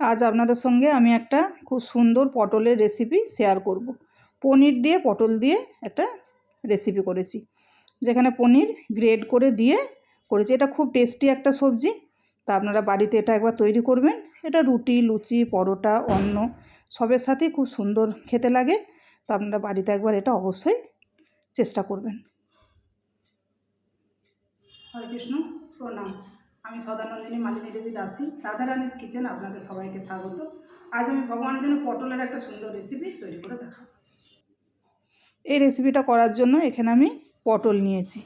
আজ আপনাদের সঙ্গে আমি একটা খুব সুন্দর পটলের রেসিপি শেয়ার করব। পনির দিয়ে, পটল দিয়ে একটা রেসিপি করেছি। যেখানে পনির গ্রেড করে দিয়ে করেছি। এটা খুব টেস্টি একটা সবজি। তা আপনারা বাড়িতে এটা একবার তৈরি করবেন। এটা রুটি, লুচি, পরোটা, অন্ন সবের সাথেই খুব সুন্দর খেতে লাগে। তা আপনারা বাড়িতে একবার এটা অবশ্যই চেষ্টা করবেন। হরে কৃষ্ণ, প্রণাম। আমি সদানন্দিনী মালিনী দেবী দাসী, রাধারানীস কিচেন আপনাদের সবাইকে স্বাগত। আজ আমি ভগবানের জন্য পটলের একটা সুন্দর রেসিপি তৈরি করে দেখাবো। এই রেসিপিটা করার জন্য এখানে আমি পটল নিয়েছি।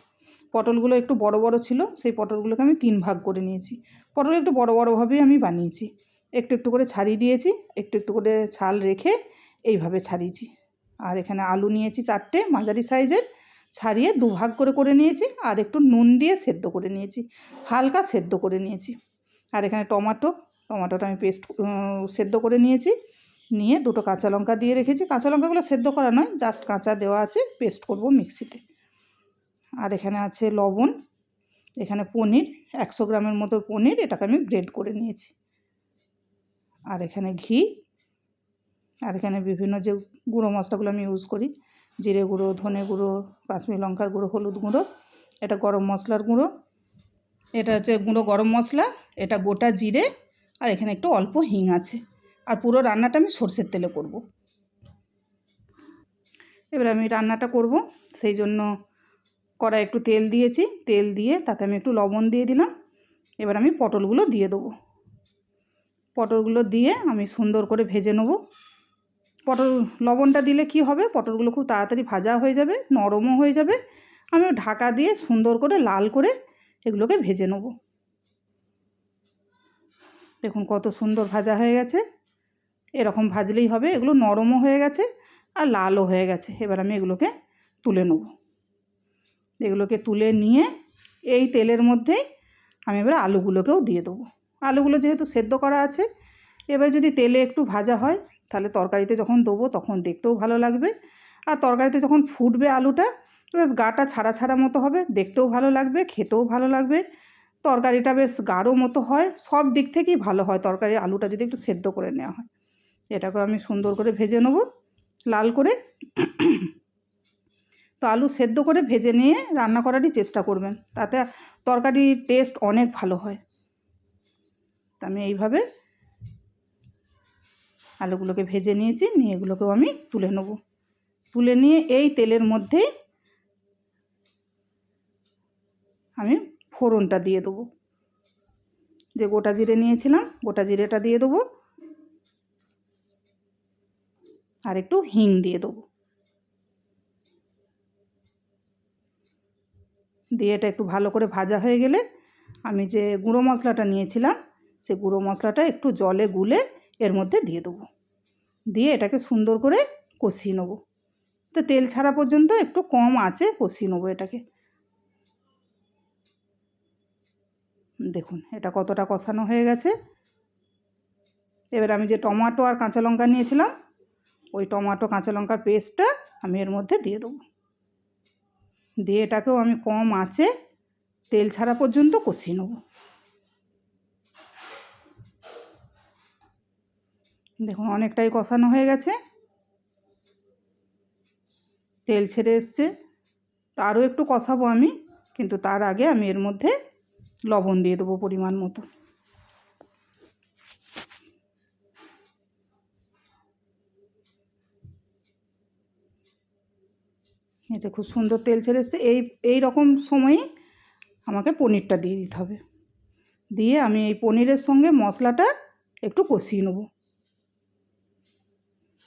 পটলগুলো একটু বড় বড় ছিল, সেই পটলগুলোকে আমি তিন ভাগ করে নিয়েছি। পটল একটু বড় বড়োভাবেই আমি বানিয়েছি। একটু একটু করে ছাড়িয়ে দিয়েছি, একটু একটু করে ছাল রেখে এইভাবে ছাড়িয়েছি। আর এখানে আলু নিয়েছি চারটে, মাঝারি সাইজের। ছাড়িয়ে দুভাগ করে করে নিয়েছি আর একটু নুন দিয়ে সেদ্ধ করে নিয়েছি, হালকা সেদ্ধ করে নিয়েছি। আর এখানে টমাটো, টমাটোটা আমি পেস্ট সেদ্ধ করে নিয়েছি। নিয়ে দুটো কাঁচা লঙ্কা দিয়ে রেখেছি। কাঁচা লঙ্কাগুলো সেদ্ধ করা নয়, জাস্ট কাঁচা দেওয়া আছে, পেস্ট করব মিক্সিতে। আর এখানে আছে লবণ, এখানে পনির, একশো গ্রামের মতো পনির, এটাকে আমি গ্রেড করে নিয়েছি। আর এখানে ঘি, আর এখানে বিভিন্ন যে গুঁড়ো মশলাগুলো আমি ইউজ করি জিরে গুঁড়ো, ধনে গুঁড়ো, কাশ্মীর লঙ্কার গুঁড়ো, হলুদ গুঁড়ো, এটা গরম মশলার গুঁড়ো, এটা হচ্ছে গুঁড়ো গরম মশলা, এটা গোটা জিরে, আর এখানে একটু অল্প হিং আছে। আর পুরো রান্নাটা আমি সর্ষের তেলে করব। এবার আমি রান্নাটা করব, সেই জন্য কড়াই একটু তেল দিয়েছি, তেল দিয়ে তাতে আমি একটু লবণ দিয়ে দিলাম। এবার আমি পটলগুলো দিয়ে দেবো। পটলগুলো দিয়ে আমি সুন্দর করে ভেজে নেব। পটল লবণটা দিলে কি হবে? পটলগুলো খুব তাড়াতাড়ি ভাজা হয়ে যাবে, নরমও হয়ে যাবে। আমি ঢাকা দিয়ে সুন্দর করে লাল করে এগুলোকে ভেজে নেব। দেখুন কত সুন্দর ভাজা হয়ে গেছে। এরকম ভাজলেই হবে, এগুলো নরমও হয়ে গেছে আর লালও হয়ে গেছে। এবার আমি এগুলোকে তুলে নেব। এগুলোকে তুলে নিয়ে এই তেলের মধ্যেই আমি এবার আলুগুলোকেও দিয়ে দেবো। আলুগুলো যেহেতু সেদ্ধ করা আছে, এবার যদি তেলে একটু ভাজা হয় তাহলে তরকারিতে যখন দেবো তখন দেখতেও ভালো লাগবে। আর তরকারিতে যখন ফুটবে আলুটা, বেশ গাটা ছাড়া ছাড়া মতো হবে, দেখতেও ভালো লাগবে, খেতেও ভালো লাগবে। তরকারিটা বেশ গাঢ় মতো হয়, সব দিক থেকেই ভালো হয় তরকারি আলুটা যদি একটু সেদ্ধ করে নেওয়া হয়। এটাকে আমি সুন্দর করে ভেজে নেব, লাল করে। তো আলু সেদ্ধ করে ভেজে নিয়ে রান্না করারই চেষ্টা করবেন, তাতে তরকারির টেস্ট অনেক ভালো হয়। তা আমি এইভাবে আলুগুলোকে ভেজে নিয়েছি, নিয়ে এগুলোকেও আমি তুলে নেব। তুলে নিয়ে এই তেলের মধ্যে আমি ফোড়নটা দিয়ে দেবো। যে গোটা জিরে নিয়েছিলাম, গোটা জিরেটা দিয়ে দেবো। আর একটু হিং দিয়ে দেবো। দিয়ে এটা একটু ভালো করে ভাজা হয়ে গেলে আমি যে গুঁড়ো মশলাটা নিয়েছিলাম, সে গুঁড়ো মশলাটা একটু জলে গুলে এর মধ্যে দিয়ে দেবো। দিয়ে এটাকে সুন্দর করে কষিয়ে নেব। তো তেল ছাড়া পর্যন্ত একটু কম আছে, কষিয়ে নেব এটাকে। দেখুন, এটা কতটা কষানো হয়ে গেছে। এবার আমি যে টমাটো আর কাঁচা লঙ্কা নিয়েছিলাম, ওই টমাটো কাঁচা লঙ্কার পেস্টটা আমি এর মধ্যে দিয়ে দেবো। দিয়ে এটাকেও আমি কম আছে, তেল ছাড়া পর্যন্ত কষিয়ে নেব। দেখুন, অনেকটাই কষানো হয়ে গেছে। তেল ছেড়ে এসছে। আরও একটু কষাবো আমি, কিন্তু তার আগে আমি এর মধ্যে লবণ দিয়ে দেবো পরিমাণ মতো। এতে খুব সুন্দর তেল ছেড়ে এসছে। এই এই রকম সময়ে আমাকে পনিরটা দিয়ে দিতে হবে। দিয়ে আমি এই পনিরের সঙ্গে মশলাটা একটু কষিয়ে নেব।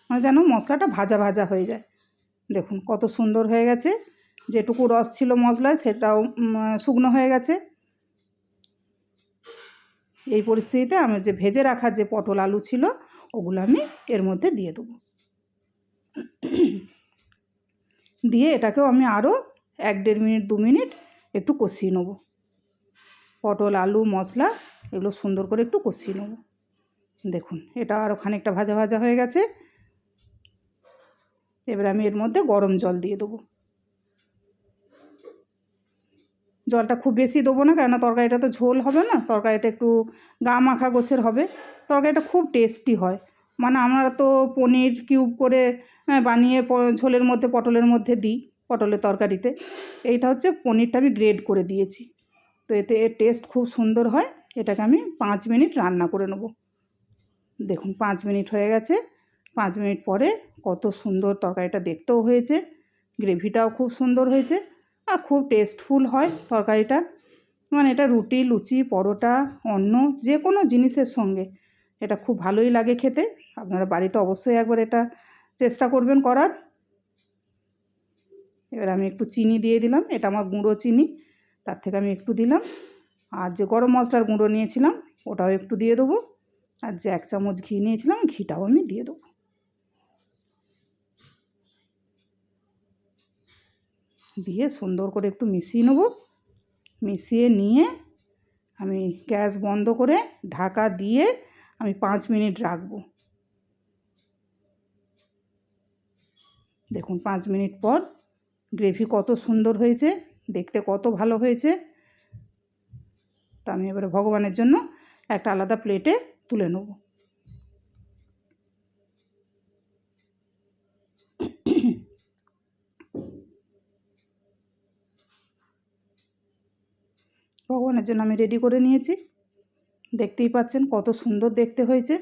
মানে যেন মশলাটা ভাজা ভাজা হয়ে যায়। দেখুন কত সুন্দর হয়ে গেছে। যেটুকু রস ছিল মশলায় সেটাও শুকনো হয়ে গেছে। এই পরিস্থিতিতে আমি যে ভেজে রাখা যে পটল আলু ছিল, ওগুলো আমি এর মধ্যে দিয়ে দেবো। দিয়ে এটাকেও আমি আরও এক দেড় মিনিট, দু মিনিট একটু কষিয়ে নেব। পটল, আলু, মশলা এগুলো সুন্দর করে একটু কষিয়ে নেব। দেখুন এটা আরও খানিকটা ভাজা ভাজা হয়ে গেছে। এবার আমি এর মধ্যে গরম জল দিয়ে দেবো। জলটা খুব বেশি দেবো না কেননা তরকারিটা তো ঝোল হবে না তরকারিটা একটু গা মাখা গোছের হবে। তরকারিটা খুব টেস্টি হয়। মানে আমরা তো পনির কিউব করে হ্যাঁ, বানিয়ে ঝোলের মধ্যে পটলের মধ্যে দিই পটলের তরকারিতে। এইটা হচ্ছে পনিরটা আমি গ্রেড করে দিয়েছি। তো এতে এর টেস্ট খুব সুন্দর হয়। এটাকে আমি পাঁচ মিনিট রান্না করে নেব। দেখুন পাঁচ মিনিট হয়ে গেছে। পাঁচ মিনিট পরে কত সুন্দর তরকারিটা দেখতেও হয়েছে। গ্রেভিটাও খুব সুন্দর হয়েছে আর খুব টেস্টফুল হয় তরকারিটা। মানে এটা রুটি, লুচি, পরোটা অন্য যে কোনো জিনিসের সঙ্গে এটা খুব ভালোই লাগে খেতে। আপনারা বাড়িতে অবশ্যই একবার এটা চেষ্টা করবেন করার। এবার আমি একটু চিনি দিয়ে দিলাম। এটা আমার গুঁড়ো চিনি, তার থেকে আমি একটু দিলাম। আর যে গরম মশলার গুঁড়ো নিয়েছিলাম, ওটাও একটু দিয়ে দেবো। আর যে এক চামচ ঘি নিয়েছিলাম, ঘিটাও আমি দিয়ে দেবো। দিয়ে সুন্দর করে একটু মিশিয়ে নেব। মিশিয়ে নিয়ে আমি গ্যাস বন্ধ করে ঢাকা দিয়ে আমি পাঁচ মিনিট রাখব। দেখুন, পাঁচ মিনিট পর গ্রেভি কত সুন্দর হয়েছে, দেখতে কত ভালো হয়েছে। তা আমি এবারে ভগবানের জন্য একটা আলাদা প্লেটে তুলে নেব। ভগবানের জন্য আমি রেডি করে নিয়েছি। দেখতেই পাচ্ছেন কত সুন্দর দেখতে হয়েছে।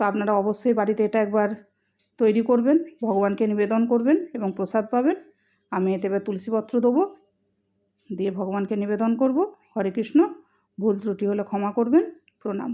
তো আপনারা অবশ্যই বাড়িতে এটা একবার তৈরি করবেন, ভগবানকে নিবেদন করবেন এবং প্রসাদ পাবেন। আমি এতে এবার তুলসীপত্র দেবো, দিয়ে ভগবানকে নিবেদন করব। হরে কৃষ্ণ, ভুল ত্রুটি হলে ক্ষমা করবেন। প্রণাম।